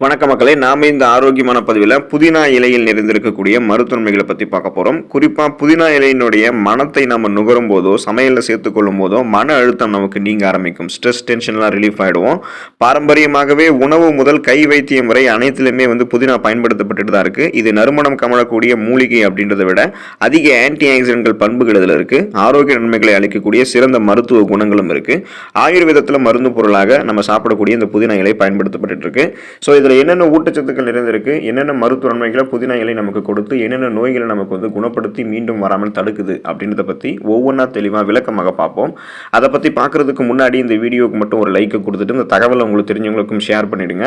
வணக்க மக்களே நாம இந்த ஆரோக்கியமான பதிவில் புதினா இலையில் நிறைந்திருக்கக்கூடிய மருத்துவமைகளை பற்றி பார்க்க போகிறோம் குறிப்பாக புதினா இலையினுடைய மனத்தை நம்ம நுகரும் போதோ சமையலில் சேர்த்துக்கொள்ளும் போதோ மன அழுத்தம் நமக்கு நீங்க ஆரம்பிக்கும். ஸ்ட்ரெஸ் டென்ஷன்லாம் ரிலீஃப் ஆகிடுவோம் பாரம்பரியமாகவே உணவு முதல் கை வைத்தியம் வரை அனைத்துலையுமே வந்து புதினா பயன்படுத்தப்பட்டுட்டு தான் இருக்குது இது நறுமணம் கமழக்கூடிய மூலிகை அப்படின்றத விட அதிக ஆன்டி ஆக்சிடென்ட்கள் பண்புகள் இதில் இருக்குது ஆரோக்கிய நன்மைகளை அளிக்கக்கூடிய சிறந்த மருத்துவ குணங்களும் இருக்குது ஆயுர்வேதத்தில் மருந்து பொருளாக நம்ம சாப்பிடக்கூடிய இந்த புதினா இலை பயன்படுத்தப்பட்டு இருக்கு. ஸோ இதில் என்னென்ன ஊட்டச்சத்துக்கள் நிறைந்திருக்கு என்னென்ன மருத்துவ நன்மைகளை புதினா இலை நமக்கு கொடுத்து என்னென்ன நோய்களை நமக்கு வந்து குணப்படுத்தி மீண்டும் வராமல் தடுக்குது அப்படின்றத பற்றி ஒவ்வொன்றா தெளிவாக விளக்கமாக பார்ப்போம். அதை பற்றி பார்க்குறதுக்கு முன்னாடி இந்த வீடியோவுக்கு மட்டும் ஒரு லைக்கை கொடுத்துட்டு இந்த தகவலை உங்களுக்கு தெரிஞ்சவங்களுக்கும் ஷேர் பண்ணிவிடுங்க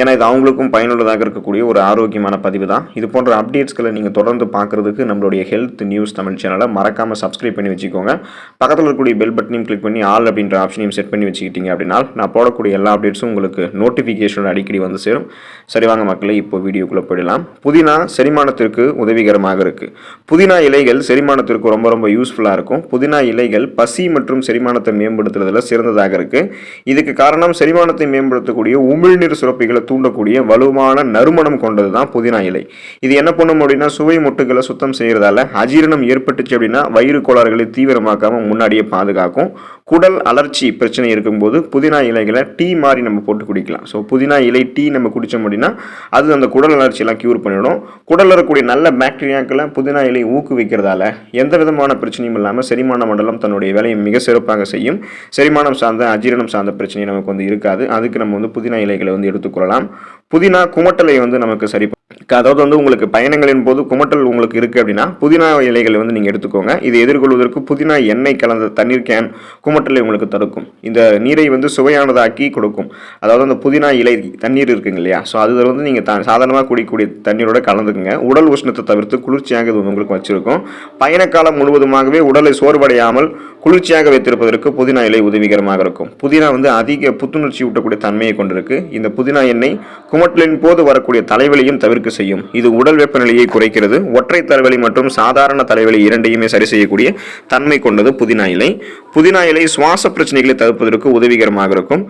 ஏன்னா இது அவங்களுக்கும் பயனுள்ளதாக இருக்கக்கூடிய ஒரு ஆரோக்கியமான பதிவு தான். இது போன்ற அப்டேட்ஸ்களை நீங்கள் தொடர்ந்து பார்க்குறதுக்கு நம்மளுடைய ஹெல்த் நியூஸ் தமிழ் சேனலை மறக்காமல் சப்ஸ்கிரைப் பண்ணி வச்சுக்கோங்க. பக்கத்தில் இருக்கக்கூடிய பெல் பட்டனையும் கிளிக் பண்ணி ஆல் அப்படின்ற ஆப்ஷனையும் செட் பண்ணி வச்சுக்கிட்டீங்க அப்படின்னா நான் போடக்கூடிய எல்லா அப்டேட்ஸும் உங்களுக்கு நோட்டிஃபிகேஷன் அடிக்கடி வந்து சேரும். சரி வாங்க மக்களை இப்போ வீடியோக்குள்ளே போயிடலாம். புதினா செரிமானத்திற்கு உதவிகரமாக இருக்குது புதினா இலைகள் செரிமானத்திற்கு ரொம்ப ரொம்ப யூஸ்ஃபுல்லாக இருக்கும். புதினா இலைகள் பசி மற்றும் செரிமானத்தை மேம்படுத்துறதுல சிறந்ததாக இருக்குது இதுக்கு காரணம் செரிமானத்தை மேம்படுத்தக்கூடிய உமிழ்நீர் சுரப்பிகளை தூண்டக்கூடிய வலுவான நறுமணம் கொண்டது தான் புதினா இலை. இது என்ன பண்ணும் அப்படின்னா சுவை மொட்டுகளை சுத்தம் செய்கிறதால அஜீரணம் ஏற்பட்டுச்சு அப்படின்னா வயிறு கோளாறுகளை தீவிரமாக்காமல் முன்னாடியே பாதுகாக்கும். குடல் அலர்ச்சி பிரச்சனை இருக்கும்போது புதினா இலைகளை டீ மாதிரி நம்ம போட்டு குடிக்கலாம். ஸோ புதினா இலை டீ நம்ம குடித்தோம் அப்படின்னா அது அந்த குடல் அலர்ச்சியெல்லாம் க்யூர் பண்ணிவிடும் குடலில் இருக்கக்கூடிய நல்ல பாக்டீரியாக்களை புதினா இலை ஊக்குவிக்கிறதால எந்த விதமான பிரச்சனையும் இல்லாமல் செரிமான மண்டலம் தன்னுடைய வேலையை மிக சிறப்பாக செய்யும். செரிமானம் சார்ந்த அஜீரணம் சார்ந்த பிரச்சனை நமக்கு வந்து இருக்காது. அதுக்கு நம்ம வந்து புதினா இலைகளை வந்து எடுத்துக்கொள்ளலாம் புதினா குமட்டலை வந்து நமக்கு சரி அதாவது வந்து உங்களுக்கு பயணங்களின் போது குமட்டல் உங்களுக்கு இருக்குது அப்படின்னா புதினா இலைகளை வந்து நீங்கள் எடுத்துக்கோங்க. இது எதிர்கொள்வதற்கு புதினா எண்ணெய் கலந்த தண்ணீர் கேன் குமட்டலை உங்களுக்கு தடுக்கும். இந்த நீரை வந்து சுவையானதாக்கி கொடுக்கும். அதாவது அந்த புதினா இலை தண்ணீர் இருக்குங்க இல்லையா? ஸோ அது வந்து நீங்கள் த சாதாரணமாக குடிக்கக்கூடிய தண்ணீரோட கலந்துக்குங்க. உடல் உஷ்ணத்தை தவிர்த்து குளிர்ச்சியாக இது உங்களுக்கு வச்சிருக்கும். பயணக்காலம் முழுவதுமாகவே உடலை சோர்வடையாமல் குளிர்ச்சியாக வைத்திருப்பதற்கு புதினா இலை உதவிகரமாக இருக்கும். புதினா வந்து அதிக புத்துணர்ச்சி ஊட்டக்கூடிய தன்மையை கொண்டிருக்கு. இந்த புதினா எண்ணெய் குமட்டலின் போது வரக்கூடிய தலைவலியும் தவிர்க்க செய்யும். இது உடல் வெப்பநிலையை குறைக்கிறது. ஒற்றை தலைவலி மற்றும் சாதாரண தலைவலி இரண்டையுமே சரி செய்யக்கூடிய தன்மை கொண்டது புதினா இலை. புதினா இலை சுவாச பிரச்சனைகளை தடுப்பதற்கு உதவிகரமாக இருக்கும்.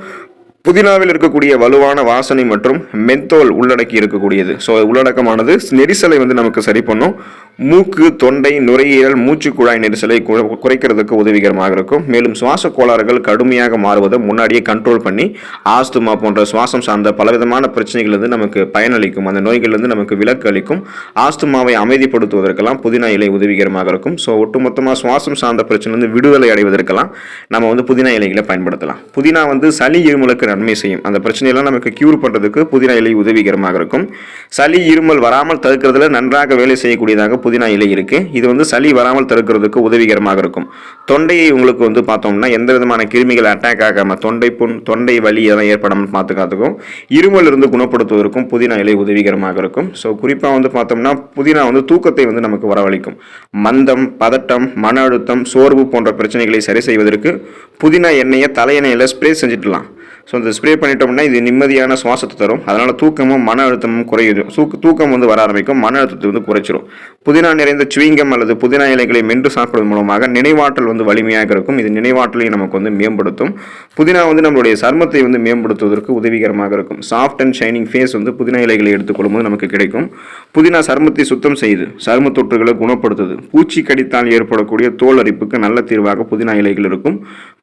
புதினாவில் இருக்கக்கூடிய வலுவான வாசனை மற்றும் மென்தோல் உள்ளடக்கி இருக்கக்கூடியது. ஸோ உள்ளடக்கமானது நெரிசலை வந்து நமக்கு சரி பண்ணும். மூக்கு தொண்டை நுரையீரல் மூச்சு குழாய் நெரிசலை குறைக்கிறதுக்கு உதவிகரமாக இருக்கும். மேலும் சுவாச கோளாறுகள் கடுமையாக மாறுவதை முன்னாடியே கண்ட்ரோல் பண்ணி ஆஸ்துமா போன்ற சுவாசம் சார்ந்த பலவிதமான பிரச்சனைகள் வந்து நமக்கு பயனளிக்கும். அந்த நோய்கள்லேருந்து நமக்கு விலக்கு அளிக்கும். ஆஸ்துமாவை அமைதிப்படுத்துவதற்கெல்லாம் புதினா இலை உதவிகரமாக இருக்கும். ஸோ ஒட்டுமொத்தமாக சுவாசம் சார்ந்த பிரச்சனை வந்து விடுதலை அடைவதற்கெல்லாம் நம்ம வந்து புதினா இலைகளை பயன்படுத்தலாம். புதினா வந்து சளி இருமலுக்கு நன்மை செய்யும். அந்த பிரச்சனையெல்லாம் நமக்கு கியூர் பண்ணுறதுக்கு புதினா இலை உதவிகரமாக இருக்கும். சளி இருமல் வராமல் தடுக்கிறதுல நன்றாக வேலை செய்யக்கூடியதாக புதினா இலை இருக்குது இது வந்து சளி வராமல் தடுக்கிறதுக்கு உதவிகரமாக இருக்கும். தொண்டையை உங்களுக்கு வந்து பார்த்தோம்னா எந்த விதமான கிருமிகள் அட்டாக் ஆகாமல் தொண்டை புண் தொண்டை வலி இதெல்லாம் ஏற்படாமல் பார்த்துக்காத்துக்கும் இருமல் இருந்து குணப்படுத்துவதற்கும் புதினா இலை உதவிகரமாக இருக்கும். ஸோ குறிப்பாக வந்து பார்த்தோம்னா புதினா வந்து தூக்கத்தை வந்து நமக்கு வரவழைக்கும். மந்தம் பதட்டம் மன அழுத்தம் சோர்வு போன்ற பிரச்சனைகளை சரி செய்வதற்கு புதினா எண்ணெயை தலையணையில் ஸ்ப்ரே செஞ்சிடலாம் ஸோ இந்த ஸ்ப்ரே பண்ணிட்டோம்னா இது நிம்மதியான சுவாசத்தை தரும். அதனால் தூக்கமும் மன அழுத்தமும் குறையுது. தூக்க தூக்கம் வந்து வர ஆரம்பிக்கும் மன அழுத்தத்தை வந்து குறைச்சிரும். புதினா நிறைந்த சுவிங்கம் அல்லது புதினா இலைகளை மென்று சாப்பிடுவது மூலமாக நினைவாற்றல் வந்து வலிமையாக இருக்கும். இது நினைவாற்றலையும் நமக்கு வந்து மேம்படுத்தும். புதினா வந்து நம்மளுடைய சர்மத்தை வந்து மேம்படுத்துவதற்கு உதவிகரமாக இருக்கும். சாஃப்ட் அண்ட் ஷைனிங் ஃபேஸ் வந்து புதினா இலைகளை எடுத்துக்கொள்ளும் போது நமக்கு கிடைக்கும். புதினா சருமத்தை சுத்தம் செய்து சரும தொற்றுகளை குணப்படுத்துது. பூச்சி கடித்தால் ஏற்படக்கூடிய தோல் அரிப்புக்கு நல்ல தீர்வாக புதினா இலைகள் இருக்கும்.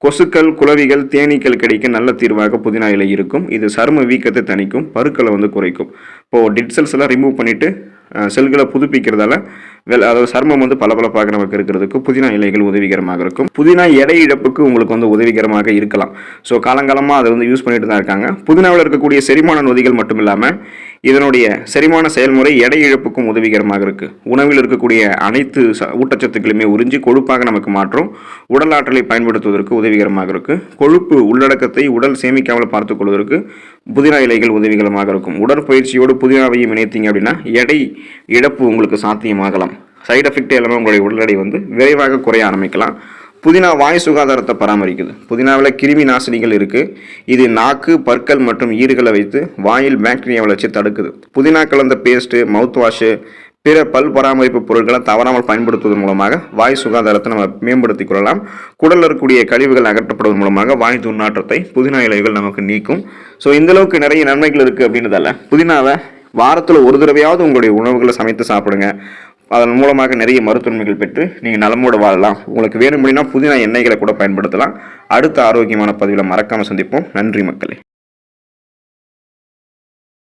கொசுக்கள் குளவிகள் தேனீக்கள் கிடைக்க நல்ல தீர்வாக புதினா இலை இருக்கும். இது சரும வீக்கத்தை தணிக்கும். பருக்களை வந்து குறைக்கும். இப்போது டெட் செல்ஸ் எல்லாம் ரிமூவ் பண்ணிவிட்டு செல்களை புதுப்பிக்கிறதால வெல் அதாவது சர்மம் வந்து பளபளப்பாக நமக்கு இருக்கிறதுக்கு புதினா இலைகள் உதவிகரமாக இருக்கும். புதினா எடை இழப்புக்கு உங்களுக்கு வந்து உதவிகரமாக இருக்கலாம். ஸோ காலங்காலமாக அதை வந்து யூஸ் பண்ணிட்டு தான் இருக்காங்க. புதினாவில் இருக்கக்கூடிய செரிமான நொதிகள் மட்டும் இல்லாமல் இதனுடைய செரிமான செயல்முறை எடை இழப்புக்கும் உதவிகரமாக இருக்குது உணவில் இருக்கக்கூடிய அனைத்து ச- ஊட்டச்சத்துக்களுமே உறிஞ்சி கொழுப்பாக நமக்கு மாற்றும். உடல் ஆற்றலை பயன்படுத்துவதற்கு உதவிகரமாக இருக்குது கொழுப்பு உள்ளடக்கத்தை உடல் சேமிக்காமல் பார்த்துக்கொள்வதற்கு புதினா இலைகள் உதவிகரமாக இருக்கும். உடற்பயிற்சியோடு புதினாவையும் இணைத்தீங்க அப்படின்னா எடை இழப்பு உங்களுக்கு சாத்தியமாகலாம். சைடு எஃபெக்ட் எல்லாமே உங்களுடைய உடல் எடை வந்து விரைவாக குறைய ஆரம்பிக்கலாம். புதினா வாய் சுகாதாரத்தை பராமரிக்குது. புதினாவில் கிருமி நாசினிகள் இருக்குது இது நாக்கு பற்கள் மற்றும் ஈறுகளை வைத்து வாயில் பாக்டீரியா வளர்ச்சி தடுக்குது. புதினா கலந்த பேஸ்ட்டு மவுத் வாஷு பிற பல் பராமரிப்பு பொருட்களை தவறாமல் பயன்படுத்துவதன் மூலமாக வாய் சுகாதாரத்தை நம்ம மேம்படுத்திக் கொள்ளலாம். குடலில் இருக்கக்கூடிய கழிவுகள் அகற்றப்படுவதன் மூலமாக வாய் துர்நாற்றத்தை புதினா இலைகள் நமக்கு நீக்கும். ஸோ இந்தளவுக்கு நிறைய நன்மைகள் இருக்குது அப்படின்றதால புதினாவை வாரத்தில் ஒரு தடவையாவது உங்களுடைய உணவுகளை சமைத்து சாப்பிடுங்க. அதன் மூலமாக நிறைய மருத்துவமைகள் பெற்று நீங்கள் நலமோடு வாழலாம். உங்களுக்கு வேணும் அப்படின்னா புதினா எண்ணெய்களை கூட பயன்படுத்தலாம். அடுத்த ஆரோக்கியமான பதிவில் மறக்காமல் சந்திப்போம். நன்றி மக்களே.